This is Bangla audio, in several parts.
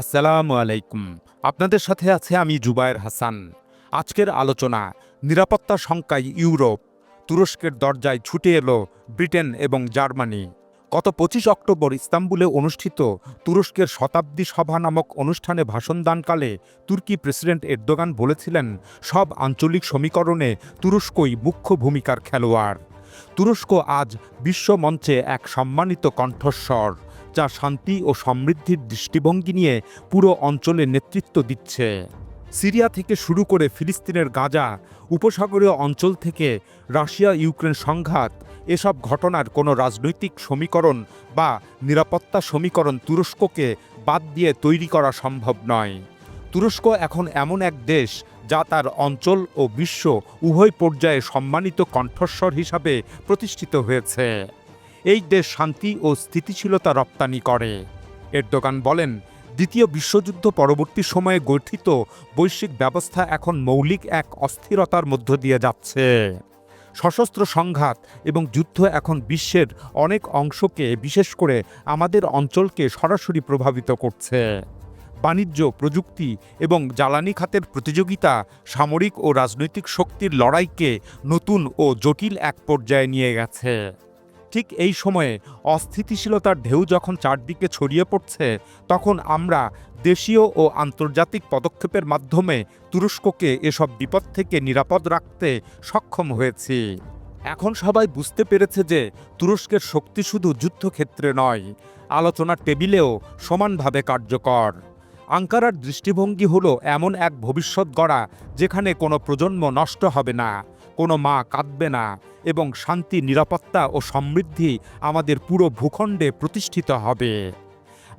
আসসালামু আলাইকুম। আপনাদের সাথে আছে আমি জুবায়ের হাসান। আজকের আলোচনা, নিরাপত্তা শঙ্কায় ইউরোপ, তুরস্কের দরজায় ছুটে এলো ব্রিটেন এবং জার্মানি। গত পঁচিশ অক্টোবর ইস্তাম্বুলে অনুষ্ঠিত তুরস্কের শতাব্দী সভা নামক অনুষ্ঠানে ভাষণদানকালে তুর্কি প্রেসিডেন্ট এরদোগান বলেছিলেন, সব আঞ্চলিক সমীকরণে তুরস্কই মুখ্য ভূমিকার খেলোয়াড়। তুরস্ক আজ বিশ্বমঞ্চে এক সম্মানিত কণ্ঠস্বর। যা শান্তি ও সমৃদ্ধির দৃষ্টিভঙ্গি নিয়ে পুরো অঞ্চলে নেতৃত্ব দিচ্ছে। সিরিয়া থেকে শুরু করে ফিলিস্তিনের গাজা, উপসাগরীয় অঞ্চল থেকে রাশিয়া ইউক্রেন সংঘাত, এসব ঘটনার কোনো রাজনৈতিক সমীকরণ বা নিরাপত্তা সমীকরণ তুরস্ককে বাদ দিয়ে তৈরি করা সম্ভব নয়। তুরস্ক এখন এমন এক দেশ যা তার অঞ্চল ও বিশ্ব উভয় পর্যায়ে সম্মানিত কণ্ঠস্বর হিসাবে প্রতিষ্ঠিত হয়েছে। এই দেশ শান্তি ও স্থিতিশীলতা রপ্তানি করে। এরদোগান বলেন, দ্বিতীয় বিশ্বযুদ্ধ পরবর্তী সময়ে গঠিত বৈশ্বিক ব্যবস্থা এখন মৌলিক এক অস্থিরতার মধ্য দিয়ে যাচ্ছে। সশস্ত্র সংঘাত এবং যুদ্ধ এখন বিশ্বের অনেক অংশকে, বিশেষ করে আমাদের অঞ্চলকে সরাসরি প্রভাবিত করছে। বাণিজ্য, প্রযুক্তি এবং জ্বালানি খাতের প্রতিযোগিতা সামরিক ও রাজনৈতিক শক্তির লড়াইকে নতুন ও জটিল এক পর্যায়ে নিয়ে গেছে। ঠিক এই সময়ে অস্থিতিশীলতার ঢেউ যখন চারদিকে ছড়িয়ে পড়ছে, তখন আমরা দেশীয় ও আন্তর্জাতিক পদক্ষেপের মাধ্যমে তুরস্ককে এসব বিপদ থেকে নিরাপদ রাখতে সক্ষম হয়েছি। এখন সবাই বুঝতে পেরেছে যে তুরস্কের শক্তি শুধু যুদ্ধক্ষেত্রে নয়, আলোচনার টেবিলেও সমানভাবে কার্যকর। আঙ্কারার দৃষ্টিভঙ্গি হলো এমন এক ভবিষ্যৎ গড়া যেখানে কোনো প্রজন্ম নষ্ট হবে না। কোনো মা কাঁদবে না এবং শান্তি, নিরাপত্তা ও সমৃদ্ধি আমাদের পুরো ভূখণ্ডে প্রতিষ্ঠিত হবে।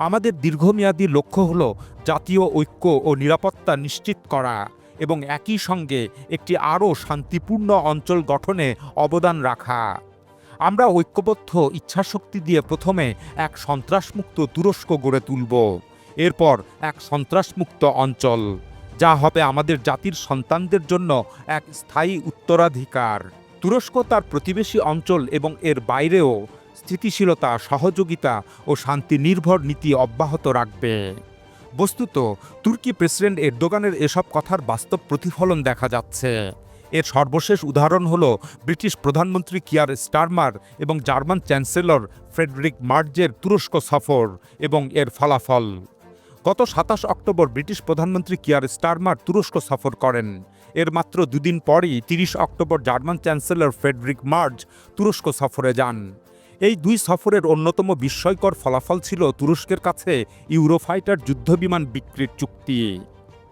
আমাদের দীর্ঘমেয়াদী লক্ষ্য হল জাতীয় ঐক্য ও নিরাপত্তা নিশ্চিত করা এবং একই সঙ্গে একটি আরও শান্তিপূর্ণ অঞ্চল গঠনে অবদান রাখা। আমরা ঐক্যবদ্ধ ইচ্ছাশক্তি দিয়ে প্রথমে এক সন্ত্রাসমুক্ত তুরস্ক গড়ে তুলব, এরপর এক সন্ত্রাসমুক্ত অঞ্চল। যা হবে আমাদের জাতির সন্তানদের জন্য এক স্থায়ী উত্তরাধিকার। তুরস্ক তার প্রতিবেশী অঞ্চল এবং এর বাইরেও স্থিতিশীলতা, সহযোগিতা ও শান্তি নির্ভর নীতি অব্যাহত রাখবে। বস্তুত, তুর্কি প্রেসিডেন্ট এরদোগানের এসব কথার বাস্তব প্রতিফলন দেখা যাচ্ছে। এর সর্বশেষ উদাহরণ হল ব্রিটিশ প্রধানমন্ত্রী কিয়ার স্টারমার এবং জার্মান চ্যান্সেলর ফ্রেডরিক মার্জের তুরস্ক সফর এবং এর ফলাফল। গত সাতাশ অক্টোবর ব্রিটিশ প্রধানমন্ত্রী কিয়ার স্টারমার তুরস্ক সফর করেন। এর মাত্র দুদিন পরই তিরিশ October German chancellor Friedrich Merz তুরস্ক সফরে যান। এই দুই সফরের অন্যতম বিস্ময়কর ফলাফল ছিল তুরস্কের কাছে ইউরোফাইটার যুদ্ধবিমান বিক্রির চুক্তি।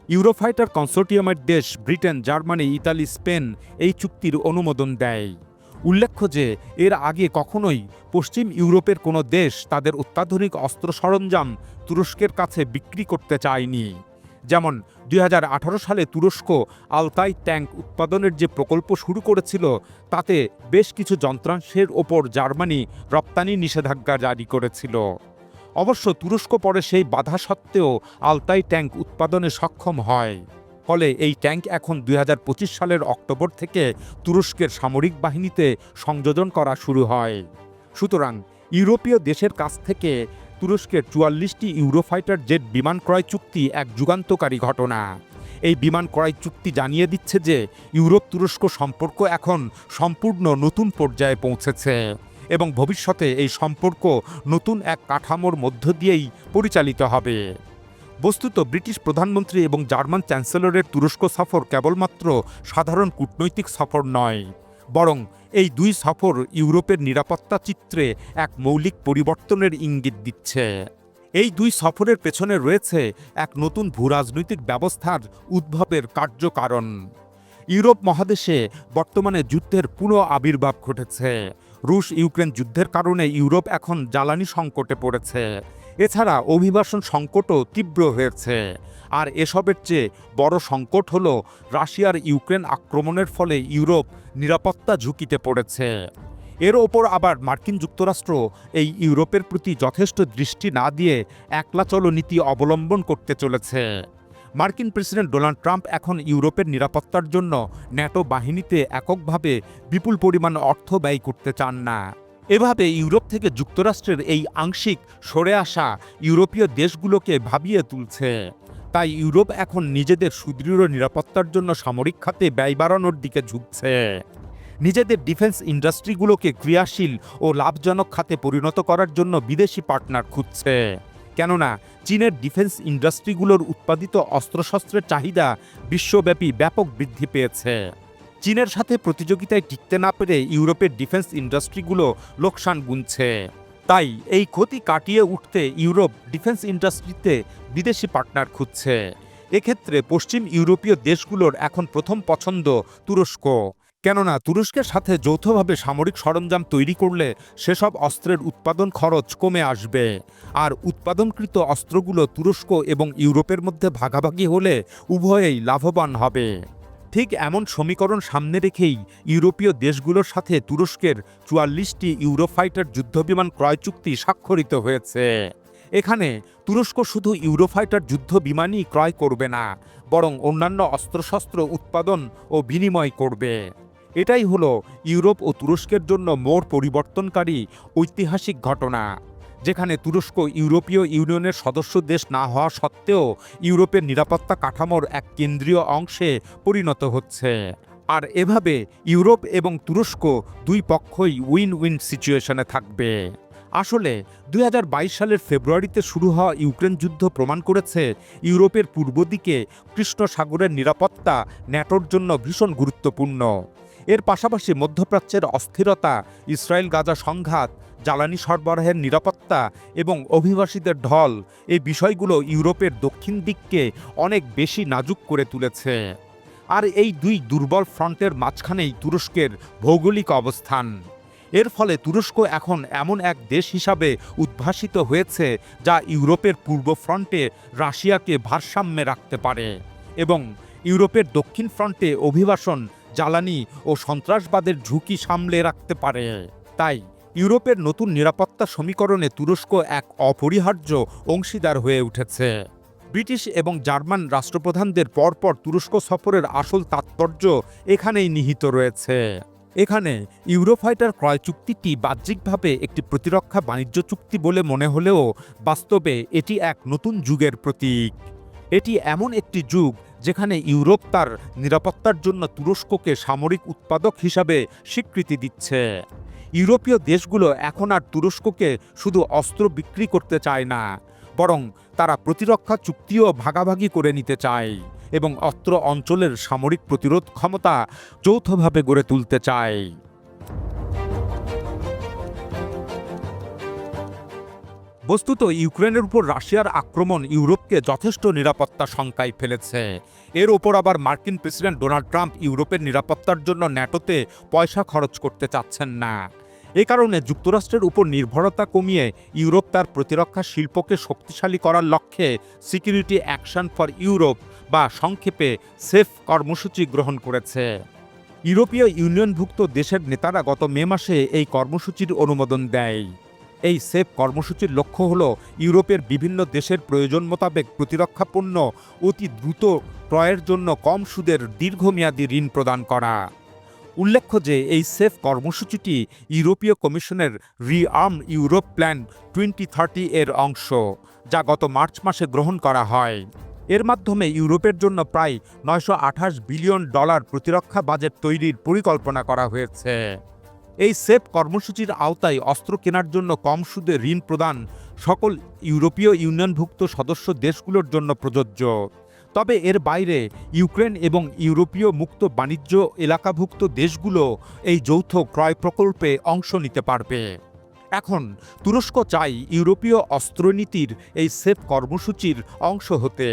ইউরোফাইটার কনসোর্টিয়ামের দেশ ব্রিটেন, জার্মানি, ইতালি, স্পেন এই চুক্তির অনুমোদন দেয়। উল্লেখ্য যে, এর আগে কখনোই পশ্চিম ইউরোপের কোনো দেশ তাদের অত্যাধুনিক অস্ত্র সরঞ্জাম তুরস্কের কাছে বিক্রি করতে চায়নি। যেমন, দুই হাজার আঠারো সালে তুরস্ক আলতাই ট্যাঙ্ক উৎপাদনের যে প্রকল্প শুরু করেছিল, তাতে বেশ কিছু যন্ত্রাংশের ওপর জার্মানি রপ্তানি নিষেধাজ্ঞা জারি করেছিল। অবশ্য তুরস্ক পরে সেই বাধা সত্ত্বেও আলতাই ট্যাঙ্ক উৎপাদনে সক্ষম হয়। ফলে এই ট্যাঙ্ক এখন দুই হাজার পঁচিশ সালের অক্টোবর থেকে তুরস্কের সামরিক বাহিনীতে সংযোজন করা শুরু হয়। সুতরাং ইউরোপীয় দেশের কাছ থেকে তুরস্কের চুয়াল্লিশটি ইউরোফাইটার জেট বিমান ক্রয় চুক্তি এক যুগান্তকারী ঘটনা। এই বিমান ক্রয় চুক্তি জানিয়ে দিচ্ছে যে ইউরোপ তুরস্ক সম্পর্ক এখন সম্পূর্ণ নতুন পর্যায়ে পৌঁছেছে এবং ভবিষ্যতে এই সম্পর্ক নতুন এক কাঠামোর মধ্য দিয়েই পরিচালিত হবে। বস্তুত ব্রিটিশ প্রধানমন্ত্রী এবং জার্মান চ্যান্সেলরের তুরস্ক সফর কেবলমাত্র সাধারণ কূটনৈতিক সফর নয়, বরং এই দুই সফর ইউরোপের নিরাপত্তা চিত্রে এক মৌলিক পরিবর্তনের ইঙ্গিত দিচ্ছে। এই দুই সফরের পেছনে রয়েছে এক নতুন ভূরাজনৈতিক ব্যবস্থার উদ্ভবের কার্যকারণ। ইউরোপ মহাদেশে বর্তমানে যুদ্ধের পুনঃ আবির্ভাব ঘটেছে। রুশ ইউক্রেন যুদ্ধের কারণে ইউরোপ এখন জ্বালানি সংকটে পড়েছে। এছাড়া অভিবাসন সংকটও তীব্র হয়েছে। আর এসবের চেয়ে বড় সংকট হল রাশিয়ার ইউক্রেন আক্রমণের ফলে ইউরোপ নিরাপত্তা ঝুঁকিতে পড়েছে। এর ওপর আবার মার্কিন যুক্তরাষ্ট্র এই ইউরোপের প্রতি যথেষ্ট দৃষ্টি না দিয়ে একলা চলো নীতি অবলম্বন করতে চলেছে। মার্কিন প্রেসিডেন্ট ডোনাল্ড ট্রাম্প এখন ইউরোপের নিরাপত্তার জন্য ন্যাটো বাহিনীতে এককভাবে বিপুল পরিমাণ অর্থ ব্যয় করতে চান না। এভাবে ইউরোপ থেকে যুক্তরাষ্ট্রের এই আংশিক সরে আসা ইউরোপীয় দেশগুলোকে ভাবিয়ে তুলছে। তাই ইউরোপ এখন নিজেদের সুদৃঢ় নিরাপত্তার জন্য সামরিক খাতে ব্যয় বাড়ানোর দিকে ঝুঁকছে। নিজেদের ডিফেন্স ইন্ডাস্ট্রিগুলোকে ক্রিয়াশীল ও লাভজনক খাতে পরিণত করার জন্য বিদেশি পার্টনার খুঁজছে। কেননা, চীনের ডিফেন্স ইন্ডাস্ট্রিগুলোর উৎপাদিত অস্ত্রশস্ত্রের চাহিদা বিশ্বব্যাপী ব্যাপক বৃদ্ধি পেয়েছে। চীনের সাথে প্রতিযোগিতায় টিকতে না পেরে ইউরোপের ডিফেন্স ইন্ডাস্ট্রিগুলো লোকসান গুনছে। তাই এই ক্ষতি কাটিয়ে উঠতে ইউরোপ ডিফেন্স ইন্ডাস্ট্রিতে বিদেশি পার্টনার খুঁজছে। এক্ষেত্রে পশ্চিম ইউরোপীয় দেশগুলোর এখন প্রথম পছন্দ তুরস্ক। কেননা তুরস্কের সাথে যৌথভাবে সামরিক সরঞ্জাম তৈরি করলে সেসব অস্ত্রের উৎপাদন খরচ কমে আসবে। আর উৎপাদনকৃত অস্ত্রগুলো তুরস্ক এবং ইউরোপের মধ্যে ভাগাভাগি হলে উভয়েই লাভবান হবে। ঠিক এমন সমীকরণ সামনে রেখেই ইউরোপীয় দেশগুলোর সাথে তুরস্কের চুয়াল্লিশটি ইউরোফাইটার যুদ্ধবিমান ক্রয় চুক্তি স্বাক্ষরিত হয়েছে। এখানে তুরস্ক শুধু ইউরোফাইটার যুদ্ধ বিমানই ক্রয় করবে না, বরং অন্যান্য অস্ত্রশস্ত্র উৎপাদন ও বিনিময় করবে। এটাই হলো ইউরোপ ও তুরস্কের জন্য মোড় পরিবর্তনকারী ঐতিহাসিক ঘটনা। যেখানে তুরস্ক ইউরোপীয় ইউনিয়নের সদস্য দেশ না হওয়া সত্ত্বেও ইউরোপের নিরাপত্তা কাঠামোর এক কেন্দ্রীয় অংশে পরিণত হচ্ছে। আর এভাবে ইউরোপ এবং তুরস্ক দুই পক্ষই উইন উইন সিচুয়েশনে থাকবে। আসলে দুই হাজার বাইশ সালের ফেব্রুয়ারিতে শুরু হওয়া ইউক্রেন যুদ্ধ প্রমাণ করেছে ইউরোপের পূর্ব দিকে কৃষ্ণ সাগরের নিরাপত্তা ন্যাটোর জন্য ভীষণ গুরুত্বপূর্ণ। এর পাশাপাশি মধ্যপ্রাচ্যের অস্থিরতা, ইসরায়েল গাজা সংঘাত, জ্বালানি সরবরাহের নিরাপত্তা এবং অভিবাসীদের ঢল এই বিষয়গুলো ইউরোপের দক্ষিণ দিককে অনেক বেশি নাজুক করে তুলেছে। আর এই দুই দুর্বল ফ্রন্টের মাঝখানেই তুরস্কের ভৌগোলিক অবস্থান। এর ফলে তুরস্ক এখন এমন এক দেশ হিসাবে উদ্ভাসিত হয়েছে যা ইউরোপের পূর্ব ফ্রন্টে রাশিয়াকে ভারসাম্যে রাখতে পারে এবং ইউরোপের দক্ষিণ ফ্রন্টে অভিবাসন জ্বালানি ও সন্ত্রাসবাদের ঝুঁকি সামলে রাখতে পারে। তাই ইউরোপের নতুন নিরাপত্তা সমীকরণে তুরস্ক এক অপরিহার্য অংশীদার হয়ে উঠেছে। ব্রিটিশ এবং জার্মান রাষ্ট্রপ্রধানদের পরপর তুরস্ক সফরের আসল তাৎপর্য এখানেই নিহিত রয়েছে। এখানে ইউরোফাইটার ক্রয় চুক্তিটি বাহ্যিকভাবে একটি প্রতিরক্ষা বাণিজ্য চুক্তি বলে মনে হলেও বাস্তবে এটি এক নতুন যুগের প্রতীক। এটি এমন একটি যুগ যেখানে ইউরোপ তার নিরাপত্তার জন্য তুরস্ককে সামরিক উৎপাদক হিসাবে স্বীকৃতি দিচ্ছে। ইউরোপীয় দেশগুলো এখন আর তুরস্ককে শুধু অস্ত্র বিক্রি করতে চায় না, বরং তারা প্রতিরক্ষা চুক্তিও ভাগাভাগি করে নিতে চায় এবং অস্ত্র অঞ্চলের সামরিক প্রতিরোধ ক্ষমতা যৌথভাবে গড়ে তুলতে চায়। বস্তুত ইউক্রেনের উপর রাশিয়ার আক্রমণ ইউরোপকে যথেষ্ট নিরাপত্তা শঙ্কায় ফেলেছে। এর ওপর আবার মার্কিন প্রেসিডেন্ট ডোনাল্ড ট্রাম্প ইউরোপের নিরাপত্তার জন্য ন্যাটোতে পয়সা খরচ করতে চাচ্ছেন না। এ কারণে যুক্তরাষ্ট্রের উপর নির্ভরতা কমিয়ে ইউরোপ তার প্রতিরক্ষা শিল্পকে শক্তিশালী করার লক্ষ্যে সিকিউরিটি অ্যাকশন ফর ইউরোপ বা সংক্ষেপে সেফ কর্মসূচি গ্রহণ করেছে। ইউরোপীয় ইউনিয়নভুক্ত দেশের নেতারা গত মে মাসে এই কর্মসূচির অনুমোদন দেয়। এই সেফ কর্মসূচির লক্ষ্য হল ইউরোপের বিভিন্ন দেশের প্রয়োজন মোতাবেক প্রতিরক্ষা পণ্য অতি দ্রুত ক্রয়ের জন্য কম সুদের দীর্ঘমেয়াদী ঋণ প্রদান করা। উল্লেখ্য যে এই সেফ কর্মসূচিটি ইউরোপীয় কমিশনের rearm Europe plan twenty thirty এর অংশ, যা গত মার্চ মাসে গ্রহণ করা হয়। এর মাধ্যমে ইউরোপের জন্য প্রায় নয়শো আঠাশ বিলিয়ন ডলার প্রতিরক্ষা বাজেট তৈরির পরিকল্পনা করা হয়েছে। এই সেফ কর্মসূচির আওতায় অস্ত্র কেনার জন্য কম সুদে ঋণ প্রদান সকল ইউরোপীয় ইউনিয়নভুক্ত সদস্য দেশগুলোর জন্য প্রযোজ্য। তবে এর বাইরে ইউক্রেন এবং ইউরোপীয় মুক্ত বাণিজ্য এলাকাভুক্ত দেশগুলো এই যৌথ ক্রয় প্রকল্পে অংশ নিতে পারবে। এখন তুরস্ক চাই ইউরোপীয় অস্ত্রনীতির এই সেফ কর্মসূচির অংশ হতে।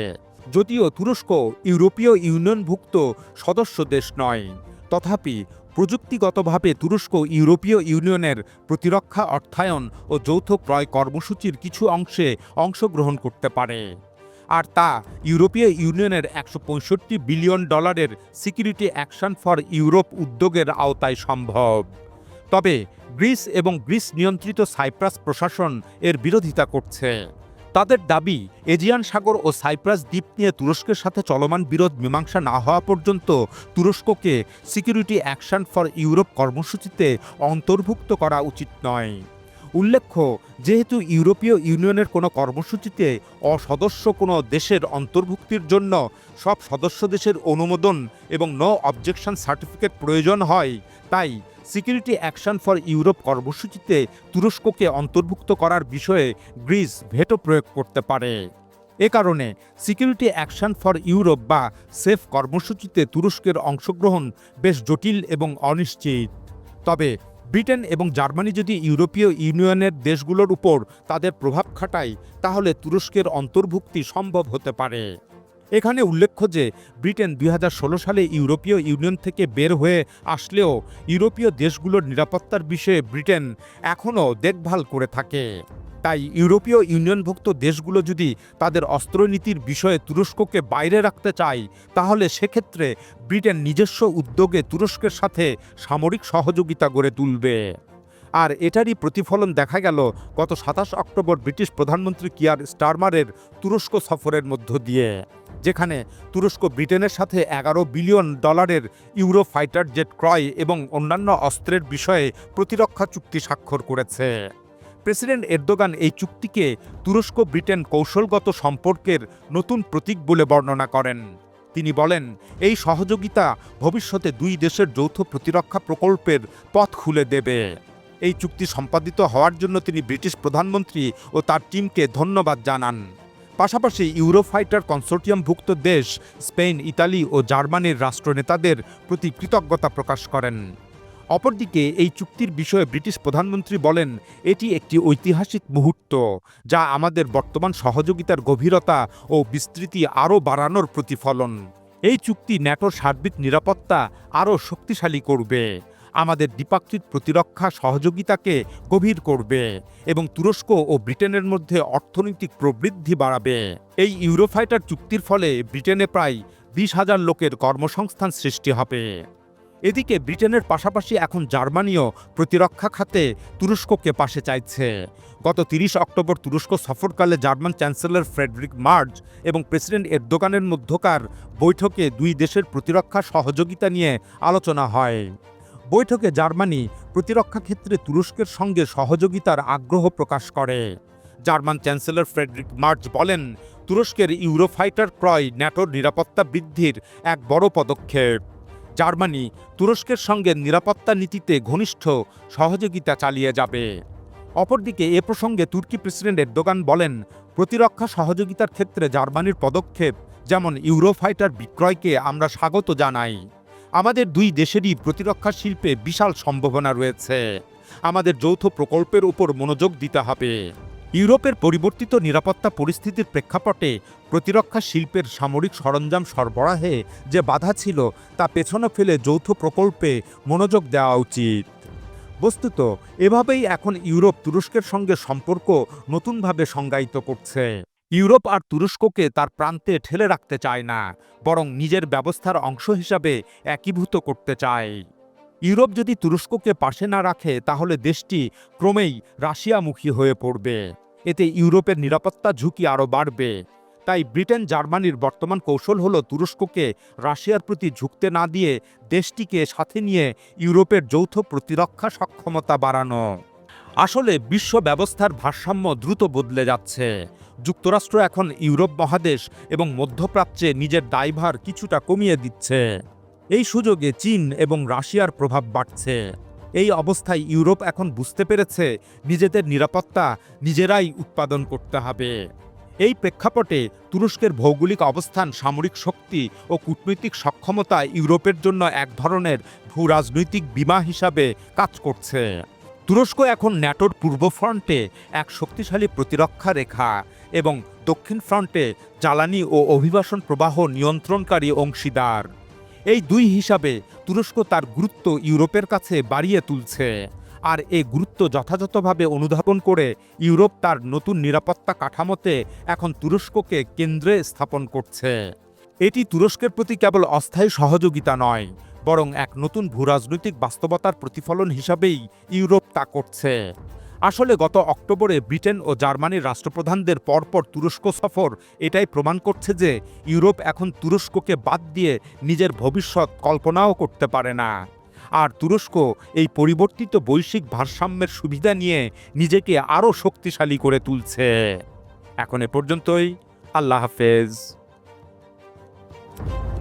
যদিও তুরস্ক ইউরোপীয় ইউনিয়নভুক্ত সদস্য দেশ নয়, তথাপি প্রযুক্তিগতভাবে তুরস্ক ইউরোপীয় ইউনিয়নের প্রতিরক্ষা অর্থায়ন ও যৌথ ক্রয় কর্মসূচির কিছু অংশে অংশগ্রহণ করতে পারে। আর তা ইউরোপীয় ইউনিয়নের একশো পঁয়ষট্টি বিলিয়ন ডলারের সিকিউরিটি অ্যাকশন ফর ইউরোপ উদ্যোগের আওতায় সম্ভব। তবে গ্রিস এবং গ্রিস নিয়ন্ত্রিত সাইপ্রাস প্রশাসন এর বিরোধিতা করছে। তাদের দাবি, এজিয়ান সাগর ও সাইপ্রাস দ্বীপ নিয়ে তুরস্কের সাথে চলমান বিরোধ মীমাংসা না হওয়া পর্যন্ত তুরস্ককে সিকিউরিটি অ্যাকশন ফর ইউরোপ কর্মসূচিতে অন্তর্ভুক্ত করা উচিত নয়। উল্লেখ্য, যেহেতু ইউরোপীয় ইউনিয়নের কোনো কর্মসূচিতে অসদস্য কোনো দেশের অন্তর্ভুক্তির জন্য সব সদস্য দেশের অনুমোদন এবং নো অবজেকশন সার্টিফিকেট প্রয়োজন হয়, তাই সিকিউরিটি অ্যাকশন ফর ইউরোপ কর্মসূচিতে তুরস্ককে অন্তর্ভুক্ত করার বিষয়ে গ্রিস ভেটো প্রয়োগ করতে পারে। এ কারণে সিকিউরিটি অ্যাকশন ফর ইউরোপ বা সেফ কর্মসূচিতে তুরস্কের অংশগ্রহণ বেশ জটিল এবং অনিশ্চিত। তবে ব্রিটেন এবং জার্মানি যদি ইউরোপীয় ইউনিয়নের দেশগুলোর উপর তাদের প্রভাব খাটায়, তাহলে তুরস্কের অন্তর্ভুক্তি সম্ভব হতে পারে। এখানে উল্লেখ্য যে, ব্রিটেন দুই হাজার ষোলো সালে ইউরোপীয় ইউনিয়ন থেকে বের হয়ে আসলেও ইউরোপীয় দেশগুলোর নিরাপত্তার বিষয়ে ব্রিটেন এখনও দেখভাল করে থাকে। তাই ইউরোপীয় ইউনিয়নভুক্ত দেশগুলো যদি তাদের অস্ত্রনীতির বিষয়ে তুরস্ককে বাইরে রাখতে চায়, তাহলে সেক্ষেত্রে ব্রিটেন নিজস্ব উদ্যোগে তুরস্কের সাথে সামরিক সহযোগিতা গড়ে তুলবে। আর এটারই প্রতিফলন দেখা গেল গত সাতাশ অক্টোবর ব্রিটিশ প্রধানমন্ত্রী কিয়ার স্টারমারের তুরস্ক সফরের মধ্য দিয়ে, যেখানে তুরস্ক ব্রিটেনের সাথে এগারো বিলিয়ন ডলারের ইউরো ফাইটার জেট ক্রয় এবং অন্যান্য অস্ত্রের বিষয়ে প্রতিরক্ষা চুক্তি স্বাক্ষর করেছে। প্রেসিডেন্ট এরদোগান এই চুক্তিকে তুরস্ক ব্রিটেন কৌশলগত সম্পর্কের নতুন প্রতীক বলে বর্ণনা করেন। তিনি বলেন, এই সহযোগিতা ভবিষ্যতে দুই দেশের যৌথ প্রতিরক্ষা প্রকল্পের পথ খুলে দেবে। এই চুক্তি সম্পাদিত হওয়ার জন্য তিনি ব্রিটিশ প্রধানমন্ত্রী ও তার টিমকে ধন্যবাদ জানান। পাশাপাশি ইউরোফাইটার কনসোর্টিয়ামভুক্ত দেশ স্পেন, ইতালি ও জার্মানির রাষ্ট্রনেতাদের প্রতি কৃতজ্ঞতা প্রকাশ করেন। অপরদিকে এই চুক্তির বিষয়ে ব্রিটিশ প্রধানমন্ত্রী বলেন, এটি একটি ঐতিহাসিক মুহূর্ত, যা আমাদের বর্তমান সহযোগিতার গভীরতা ও বিস্তৃতি আরও বাড়ানোর প্রতিফলন। এই চুক্তি ন্যাটোর সার্বিক নিরাপত্তা আরও শক্তিশালী করবে। আমাদের দ্বিপাক্ষিক প্রতিরক্ষা সহযোগিতাকে গভীর করবে এবং তুরস্ক ও ব্রিটেনের মধ্যে অর্থনৈতিক প্রবৃদ্ধি বাড়াবে। এই ইউরোফাইটার চুক্তির ফলে ব্রিটেনে প্রায় বিশ হাজার লোকের কর্মসংস্থান সৃষ্টি হবে। এদিকে ব্রিটেনের পাশাপাশি এখন জার্মানিও প্রতিরক্ষা খাতে তুরস্ককে পাশে চাইছে। গত তিরিশ অক্টোবর তুরস্ক সফরকালে জার্মান চ্যান্সেলর ফ্রেডরিক মার্জ এবং প্রেসিডেন্ট এরদোগানের মধ্যকার বৈঠকে দুই দেশের প্রতিরক্ষা সহযোগিতা নিয়ে আলোচনা হয়। বৈঠকে জার্মানি প্রতিরক্ষা ক্ষেত্রে তুরস্কের সঙ্গে সহযোগিতার আগ্রহ প্রকাশ করে। জার্মান চ্যান্সেলর ফ্রেডরিক মার্চ বলেন, তুরস্কের ইউরোফাইটার ক্রয় ন্যাটোর নিরাপত্তা বৃদ্ধির এক বড় পদক্ষেপ। জার্মানি তুরস্কের সঙ্গে নিরাপত্তা নীতিতে ঘনিষ্ঠ সহযোগিতা চালিয়ে যাবে। অপরদিকে, এ প্রসঙ্গে তুর্কি প্রেসিডেন্ট এরদোগান বলেন, প্রতিরক্ষা সহযোগিতার ক্ষেত্রে জার্মানির পদক্ষেপ, যেমন ইউরোফাইটার বিক্রয়কে আমরা স্বাগত জানাই। আমাদের দুই দেশেরই প্রতিরক্ষা শিল্পে বিশাল সম্ভাবনা রয়েছে। আমাদের যৌথ প্রকল্পের উপর মনোযোগ দিতে হবে। ইউরোপের পরিবর্তিত নিরাপত্তা পরিস্থিতির প্রেক্ষাপটে প্রতিরক্ষা শিল্পের সামরিক সরঞ্জাম সরবরাহে যে বাধা ছিল, তা পেছনে ফেলে যৌথ প্রকল্পে মনোযোগ দেওয়া উচিত। বস্তুত, এভাবেই এখন ইউরোপ তুরস্কের সঙ্গে সম্পর্ক নতুনভাবে সংজ্ঞায়িত করছে। ইউরোপ আর তুরস্ককে তার প্রান্তে ঠেলে রাখতে চায় না, বরং নিজের ব্যবস্থার অংশ হিসাবে একীভূত করতে চায়। ইউরোপ যদি তুরস্ককে পাশে না রাখে, তাহলে দেশটি ক্রমেই রাশিয়ামুখী হয়ে পড়বে। এতে ইউরোপের নিরাপত্তা ঝুঁকি আরও বাড়বে। তাই ব্রিটেন, জার্মানির বর্তমান কৌশল হল তুরস্ককে রাশিয়ার প্রতি ঝুঁকতে না দিয়ে দেশটিকে সাথে নিয়ে ইউরোপের যৌথ প্রতিরক্ষা সক্ষমতা বাড়ানো। আসলে বিশ্ব ব্যবস্থার ভারসাম্য দ্রুত বদলে যাচ্ছে। যুক্তরাষ্ট্র এখন ইউরোপ মহাদেশ এবং মধ্যপ্রাচ্যে নিজের দায়ভার কিছুটা কমিয়ে দিচ্ছে। এই সুযোগে চীন এবং রাশিয়ার প্রভাব বাড়ছে। এই অবস্থায় ইউরোপ এখন বুঝতে পেরেছে নিজেদের নিরাপত্তা নিজেরাই উৎপাদন করতে হবে। এই প্রেক্ষাপটে তুরস্কের ভৌগোলিক অবস্থান, সামরিক শক্তি ও কূটনৈতিক সক্ষমতা ইউরোপের জন্য এক ধরনের ভূ রাজনৈতিক বিমা হিসাবে কাজ করছে। তুরস্ক এখন ন্যাটোর পূর্ব ফ্রন্টে এক শক্তিশালী প্রতিরক্ষা রেখা এবং দক্ষিণ ফ্রন্টে জ্বালানি ও অভিবাসন প্রবাহ নিয়ন্ত্রণকারী অংশীদার। এই দুই হিসাবে তুরস্ক তার গুরুত্ব ইউরোপের কাছে বাড়িয়ে তুলছে আর এই গুরুত্ব যথাযথভাবে অনুধাবন করে ইউরোপ তার নতুন নিরাপত্তা কাঠামোতে এখন তুরস্ককে কেন্দ্রে স্থাপন করছে। এটি তুরস্কের প্রতি কেবল অস্থায়ী সহযোগিতা নয়, বরং এক নতুন ভূরাজনৈতিক বাস্তবতার প্রতিফলন হিসাবেই ইউরোপ তা করছে। আসলে গত অক্টোবরে ব্রিটেন ও জার্মানির রাষ্ট্রপ্রধানদের পরপর তুরস্ক সফর এটাই প্রমাণ করছে যে ইউরোপ এখন তুরস্ককে বাদ দিয়ে নিজের ভবিষ্যৎ কল্পনাও করতে পারে না। আর তুরস্ক এই পরিবর্তিত বৈশ্বিক ভারসাম্যের সুবিধা নিয়ে নিজেকে আরও শক্তিশালী করে তুলছে। এখন এ পর্যন্তই, আল্লাহ হাফেজ। you